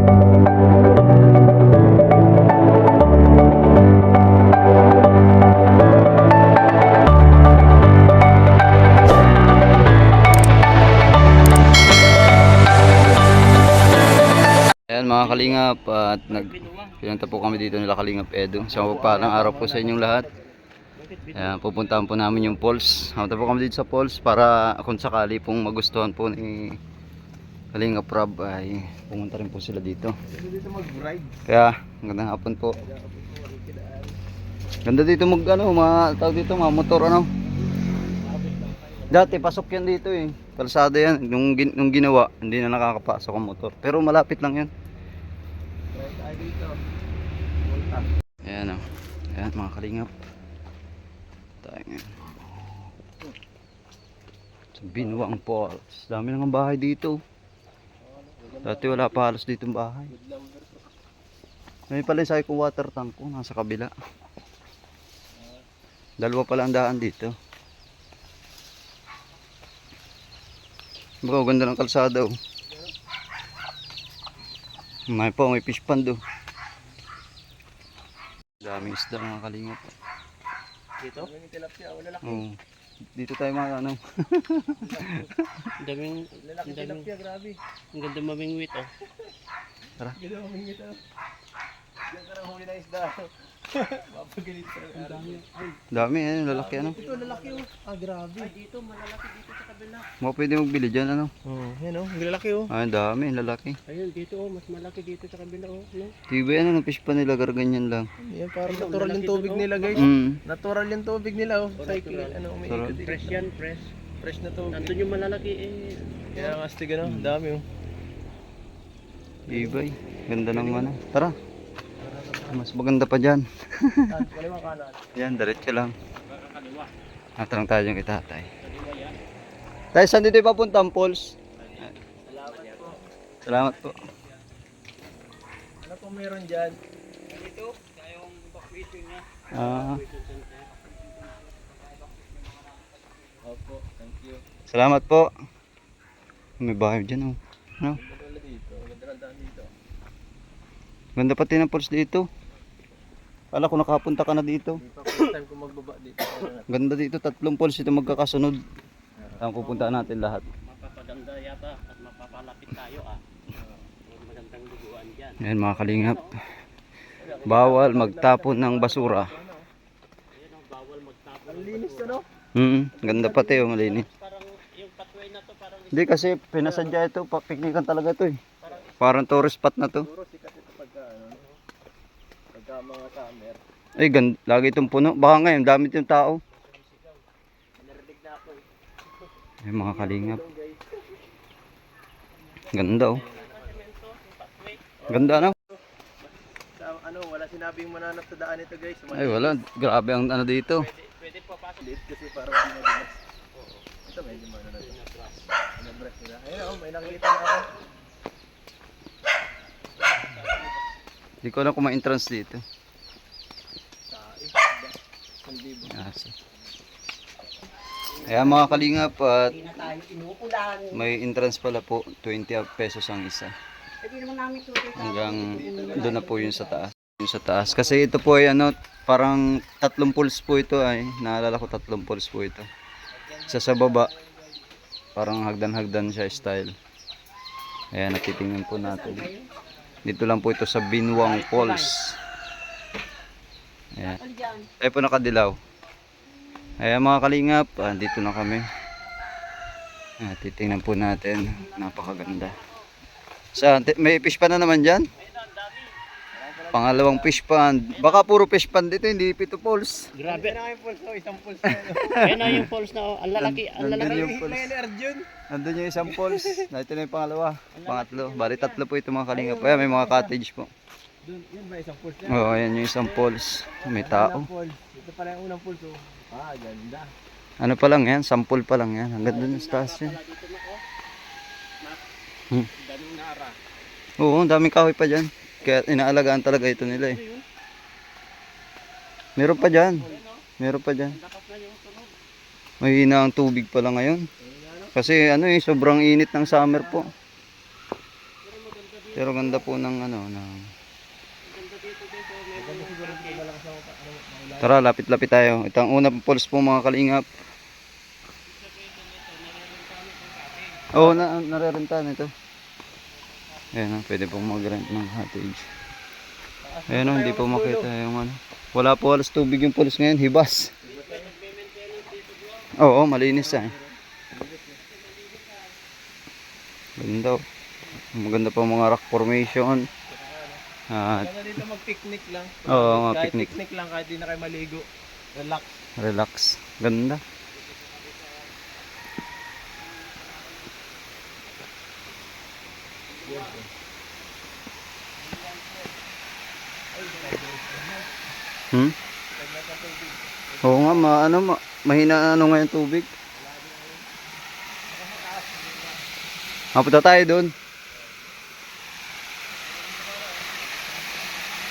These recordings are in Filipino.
Ayan mga kalingap at nag pinunta po kami dito nila kalingap Edo. Sa mapagpalang araw po sa inyong lahat. Ayan, pupuntahan po namin yung Falls. Punta po kami dito sa Falls para kung sakali pong magustuhan po ni Kalingap Rob ay pumunta rin po sila dito. Kaya magandang hapon po. Ganda dito mag ano, mga dito, mga motor ano. Dati pasok yan dito eh. Kalsada yan. Nung, nung ginawa, hindi na nakakapasok ang motor. Pero malapit lang yan. Ayan o. Ayan mga kalingap. Tayo ngayon. Sa Falls. Dami nang bahay dito. Dati wala pa halos dito bahay. May pala yung ko water tank ko. Nasa kabila. Dalawa pala ang daan dito. Baka ganda ng kalsada oh. May pa, may fish pond oh. Daming isda mga kalingap. Dito? Wala laki. Oo. Dito tayo mga ano. Daming, Lalaki daming, tilapia, grabe. ang ganda mamingwit oh. Ganda mo mingit ah. Diyan ka na huli na isda. Mapagalit sa dami. Eh, lalaki ano. ito lalaki oh. Ah, grabe. Ay, dito, malalaki dito sa kabila. Mga pwede magbili dyan ano. Oh, yan oh, ang lalaki oh. Ay, dami, lalaki. Ayun, dito oh, mas malaki dito sa kabila oh. No? Tiba ano, ng fish pa nila, ganyan lang. Yan parang Ayun, natural yung tubig oh. nila guys. Mm. Natural yung tubig nila oh. Cycle, ano, Sarap. umiikot. Fresh yan, fresh. Fresh na tubig. Nandun yung malalaki eh. Kaya nga astig ano, dami oh. Ibay. Ganda ng ano. Tara. Mas maganda pa dyan. Saan? Kaliwa kanan. Yan, diretso lang. Natanong tayo yung kay tatay. Tayo, saan dito ipapunta ang Falls? Salamat po. Salamat po. Ano po meron dyan? Dito, yung evacuation niya. Ah, Opo, thank you. salamat po. May bahay dyan oh. No? Ganda pati ng Falls dito. Kala ko nakapunta ka na dito. First time ko magbaba dito. Ganda dito, tatlong falls ito magkakasunod. Ang pupuntaan natin lahat. Mapapaganda yata at mapapalapit tayo ah. Magandang luguan dyan. Yan mga kalingap. Bawal magtapon ng basura. Ayun oh, bawal magtapon. Ang linis to no? Mm, ganda pati oh, malinis. Parang yung pathway na to, parang Hindi kasi pinasadya ito, piknikan talaga to eh. Parang tourist spot na to. Puro sikat ito pagka ano. Pagka mga summer. Ay, ganda, lagi itong puno. Baka ngayon, dami itong tao. Na eh. Ay, mga kalingap. Ganda oh. Ganda? Sa, ano, wala sinabing mananap sa daan ito guys. Ay, wala. Grabe ang ano dito. pwede pa pasok. Liit kasi parang di na dinas. Ito medyo na. Ano breath nila. Ayun oh, may nakikita na ako. Hindi ko alam kung may entrance dito. Libo. Asa. Ayan mga kalingap at may entrance pala po. 20 pesos ang isa. Tuloy Hanggang doon na po yun sa taas. Yung sa taas. Kasi ito po ay ano, parang tatlong pulse po ito ay. Naalala ko tatlong pulse po ito. Isa sa baba. Parang hagdan-hagdan siya style. Ayan, natitingnan po natin. Dito lang po ito sa Binwang Falls. Ayan. Diyan. Tayo po nakadilaw. Ayan mga kalingap, ah, dito na kami. Ah, titingnan po natin. Napakaganda. Sa, may fish pa na naman dyan? Pangalawang fish pond. Baka puro fish pond dito, hindi pito falls. Grabe. Ano yung pulse? Oh, isang pulse na ano. Ayun na yung falls na oh. Ang lalaki, ang lalaki. yung Arjun. Nandun yung isang falls. Ito na yung pangalawa. Pangatlo. Bali tatlo po ito mga kalingap. Ayan, may mga cottage po. Doon, yun ba isang pulse na? Oo, oh, ayan yung isang falls. May tao. Pulse. Ito pala yung unang pulse. Oh. Ah, ganda. Ano pa lang yan? Sample pa lang yan. Hanggang dun sa taas yan. Wala dito na oh. Hmm. Daming nara. Oo, daming kahoy pa dyan. Kaya inaalagaan talaga ito nila eh. Meron pa dyan. Meron pa dyan. Lakas na yung tunog. Mahina ang tubig pala ngayon. Kasi ano eh, sobrang init ng summer po. Pero ganda po ng ano, ng... Tara, lapit-lapit tayo. Ito ang unang pulse po mga kalingap. Oo, oh, na, narerentahan ito. Ayan, ah, pwede pong mag-rent ng cottage. Ayan, oh, hindi po makita yung ano. Wala po alas tubig yung pulse ngayon, hibas. Oo, malinis ah. Ganda. oh. Maganda pa mga rock formation. At Ganda dito mag-picnic lang. Oo, mga kahit picnic. picnic lang, kahit di na kayo maligo. Relax. relax. Ganda. Hmm? Oo nga, ma, ano, ma, mahina ano nga yung tubig. Mapunta tayo doon.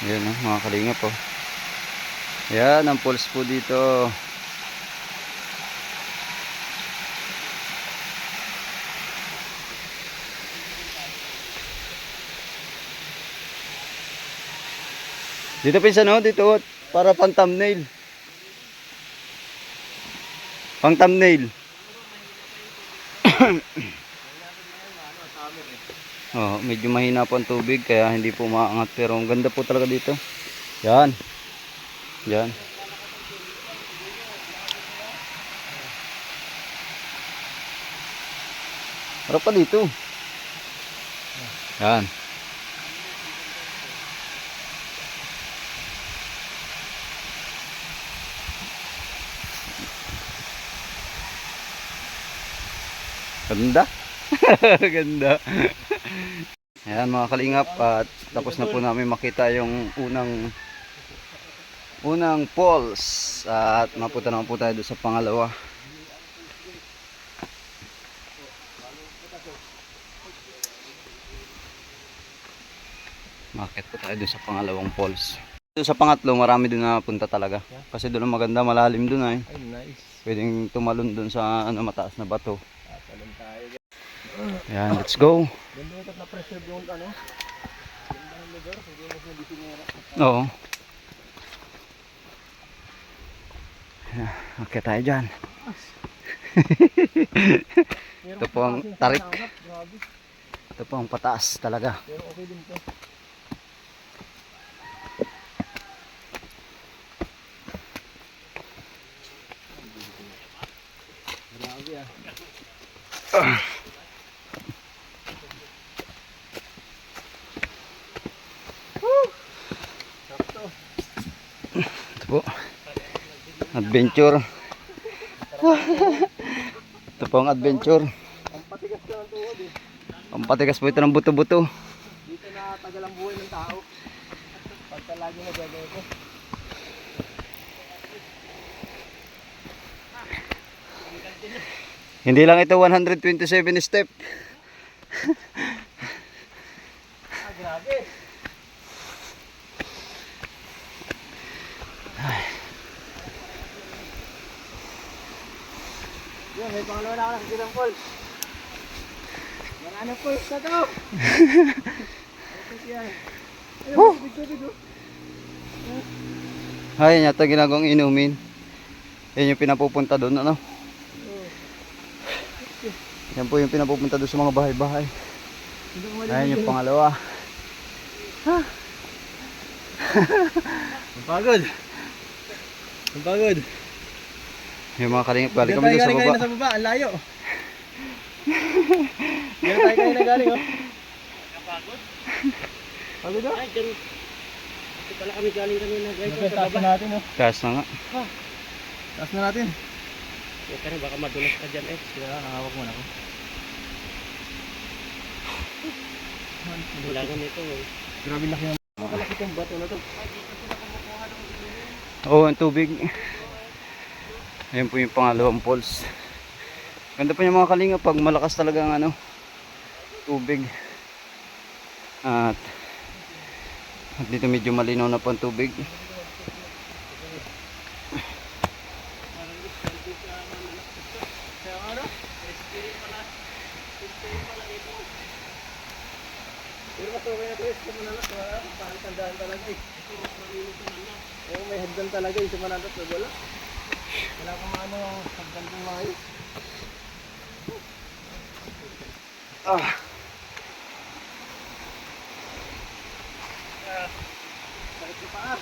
Ayan oh, mga kalinga po. Ayan, ang pulse po dito. Dito pinsan dito oh, para pang thumbnail. Pang thumbnail. Oh, medyo mahina po ang tubig kaya hindi po maangat pero ang ganda po talaga dito. Yan. Yan. Harap pa dito. Yan. Ganda. Ganda. Ayan mga kalingap at tapos na po namin makita yung unang unang falls at mapunta naman po tayo doon sa pangalawa. Makit po tayo doon sa pangalawang falls. Doon sa pangatlo marami doon na punta talaga. Kasi doon ang maganda malalim doon ay. Ay, nice. Pwedeng tumalon doon sa ano mataas na bato. Tatalon tayo. Ayan, let's go. Ganda na preserve yung ano. Ganda ng lugar. Hindi mo siya bisinera. Oo. Okay tayo dyan. Ito po ang tarik. Ito po ang pataas talaga. Pero okay din to. Grabe ah. Adventure. Ito po ang adventure. Ang patigas po ito ng buto-buto. Dito na tagal ang buhay ng tao. Pagka lagi na gagawin ko. Hindi lang ito 127 step. Ah, grabe. Yun, may pangalawa na ako nakikita ng. Marami falls na to. Ito siya. Ayun, oh. tubig, tubig, oh. Ay, yata ginagawang inumin. Yan yung pinapupunta doon, ano? Yan po yung pinapupunta doon sa mga bahay-bahay. Ayan yung pangalawa. Ang pagod. Ang pagod. Yung mga kalingap galing kami doon sa galing baba. kanina sa baba, ang layo. Diyan tayo kanina galing, oh. Kapagod. Pagod, oh. Ay, dyan. Ito pala kami galing kanina guys. Sa taas baba. na natin, oh. Taas na nga. Taas na natin. Huwag ka na, baka madulas ka dyan eh. Kaya, nakawak muna ako. Kailangan nito eh. Grabe laki ng... Makalaki itong bato na to. Oo, ang tubig. Ayan po yung pangalawang falls. Ganda po yung mga kalinga pag malakas talaga ang ano, tubig. At, at dito medyo malinaw na po ang tubig. Pero Malakas okay na tres. Manalas, wala. Parang tandaan talaga eh. Oo, may hagdan talaga eh. Sa manalas, wala. Wala kang ano, hagdan ng maayos. Ah. Paa.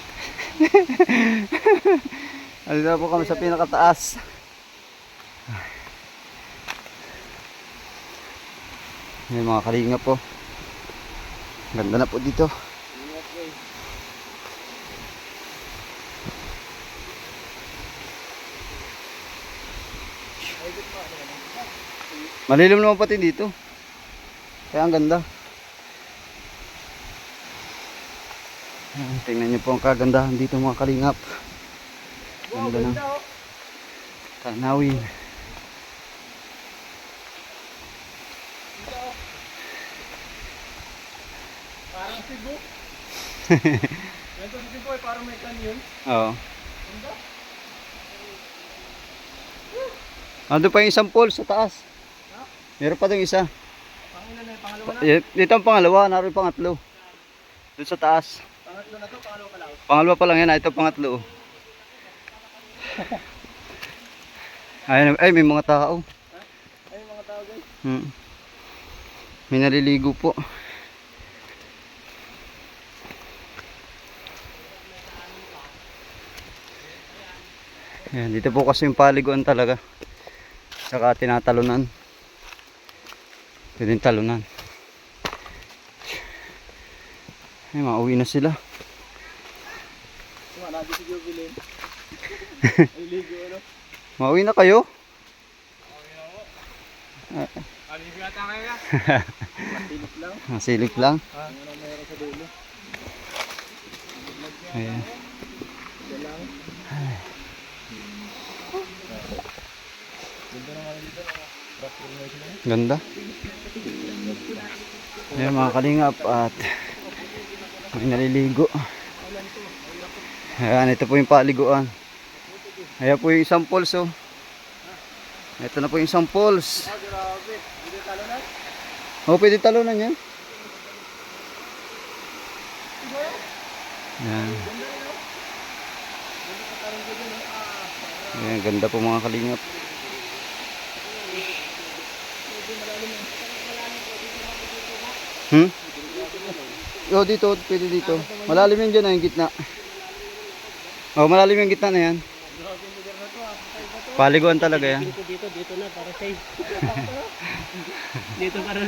Andito na po kami sa pinakataas. May mga kalinga po. Ganda na po dito. Ingat guys. Ay, good pa. Ano yan? Malilim naman pati dito. Kaya ang ganda. Tingnan niyo po ang kagandahan dito mga kalingap. Ganda ng tanawin. Parang Cebu. Ganito sa Cebu eh, parang may canyon. Oo. Ando pa yung isang pole sa taas. Meron pa doon isa. Pangilan na, pangalawa na. Dito ang pangalawa, naroon pangatlo. Doon sa taas. Pangatlo na to, pangalawa pa lang. Pangalawa pa lang yan, ah, ito pangatlo. Ay, ay, may mga tao. Ay, mga tao guys. Hmm. May naliligo po. Ayan, dito po kasi yung paliguan talaga. Saka tinatalunan. Pwedeng talunan. Ay, mauwi na sila. Tuma, nabi si Jubilin. Ay, ligo ano. Mauwi na kayo? Aligo yata kayo ya. Matilip lang. Masilip lang. Ha? Ano meron sa dulo? Ayan. Yan lang. Ganda naman dito. mga Rock formation na yun. Ganda. Ayan mga kalingap at may naliligo. Ayan, ito po yung paliguan. Ayan po yung isang poles oh. Ito na po yung isang na. Oh, pwede talunan yan. Ayan. Ayan, ganda po mga kalingap. Hmm? Oh, dito, pwede dito. Malalim yan dyan na yung gitna. Oh, malalim yung gitna na yan. Paliguan talaga yan. Dito, dito, dito na para safe. dito para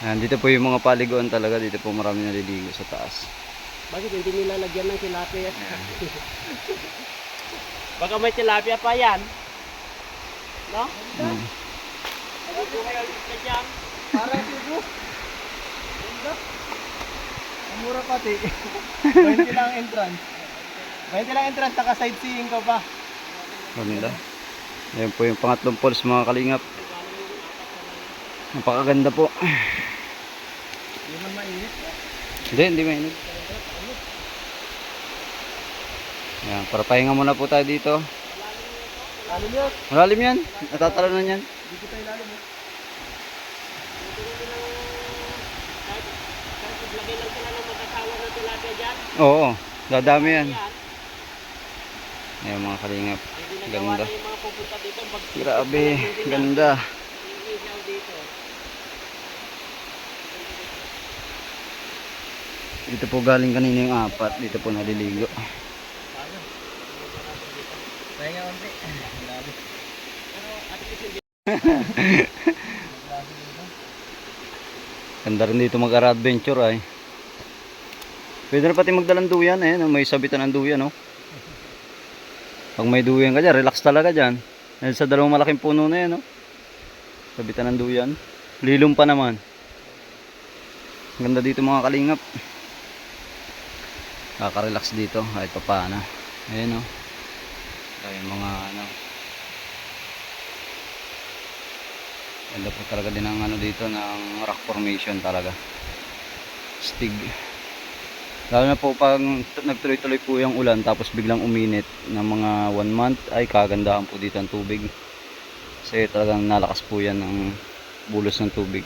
Ayan, dito po yung mga paliguan talaga. Dito po marami naliligo sa taas. Bakit hindi nila lagyan ng tilapia? Baka may tilapia pa yan. No? Hmm. Cebu. Ganda. Ang mura pati. 20 lang entrance. 20 lang entrance, naka sightseeing ka pa. Ganda. Ayan po yung pangatlong falls mga kalingap. Napakaganda po. Hindi man mainit. Hindi, hindi mainit. Ayan, para pahinga muna po tayo dito. Lalim yun. Malalim yan. Natatalanan yan. Dito tayo lalim eh. Kahit iblagay lang sila ng mag-asawa ng tilapia dyan. Oo, dadami yan. Yan. Ayan mga kalingap. Ganda. Grabe, ganda. Dito. Po galing kanina yung apat. Dito po naliligo. Pahinga konti. Ganda rin dito mag-adventure ay. Pwede na pati magdalang duyan eh. May sabitan ng duyan no. Pag may duyan ka dyan, relax talaga dyan. Dahil sa dalawang malaking puno na yan no. Sabitan ng duyan. Lilong pa naman. Ganda dito mga kalingap. Kaka-relax dito kahit pa paano. Ayan no. Ayan mga ano. Ganda po talaga din ang ano dito ng rock formation talaga. Stig. Lalo na po pag nagtuloy-tuloy po yung ulan tapos biglang uminit ng mga one month ay kagandahan po dito ang tubig. Kasi talagang nalakas po yan ng bulos ng tubig.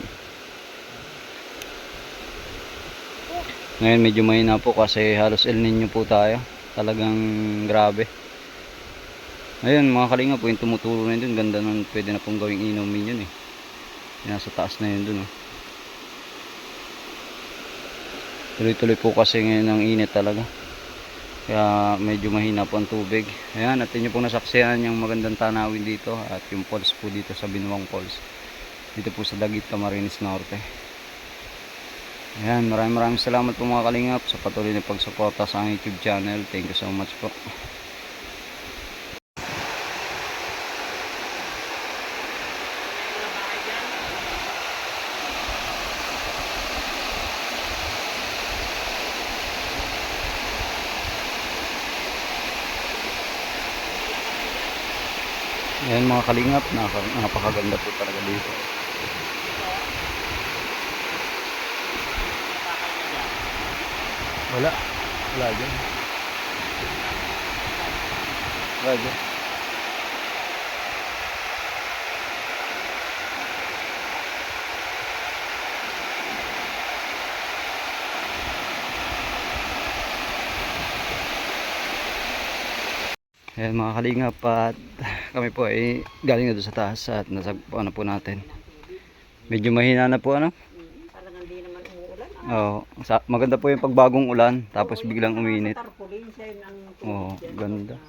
Ngayon medyo mahina po kasi halos El Nino po tayo. Talagang grabe. Ayun mga kalinga po yung tumuturo na yun dun. Ganda nun. Pwede na pong gawing inumin yun eh. Nasa taas na yun dun oh. Tuloy-tuloy po kasi ngayon ang init talaga. Kaya medyo mahina po ang tubig. Ayan, at inyo pong nasaksihan yung magandang tanawin dito at yung falls po dito sa Binuang Falls. Dito po sa Dagit, Camarines Norte. Ayan, maraming maraming salamat po mga kalingap sa patuloy na pagsuporta sa aking YouTube channel. Thank you so much po. Ayan mga kalingap, napaka- napakaganda po talaga dito. Wala. Wala dyan. Wala dyan. Ayan mga kalingap at kami po ay galing na doon sa taas at nasagpuan na po natin. Medyo mahina na po ano. Parang hindi naman umuulan. Oo, sa, maganda po yung pagbagong ulan tapos biglang uminit. Dyan. ganda.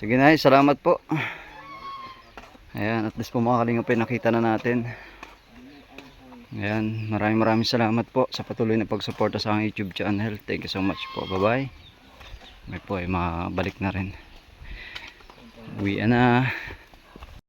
Sige na, salamat po. Ayan, at least po mga kalingap nakita na natin. Ayan, maraming maraming salamat po sa patuloy na pagsuporta sa aking YouTube channel. Thank you so much po. Bye-bye. May po ay makabalik na rin. Uwi na.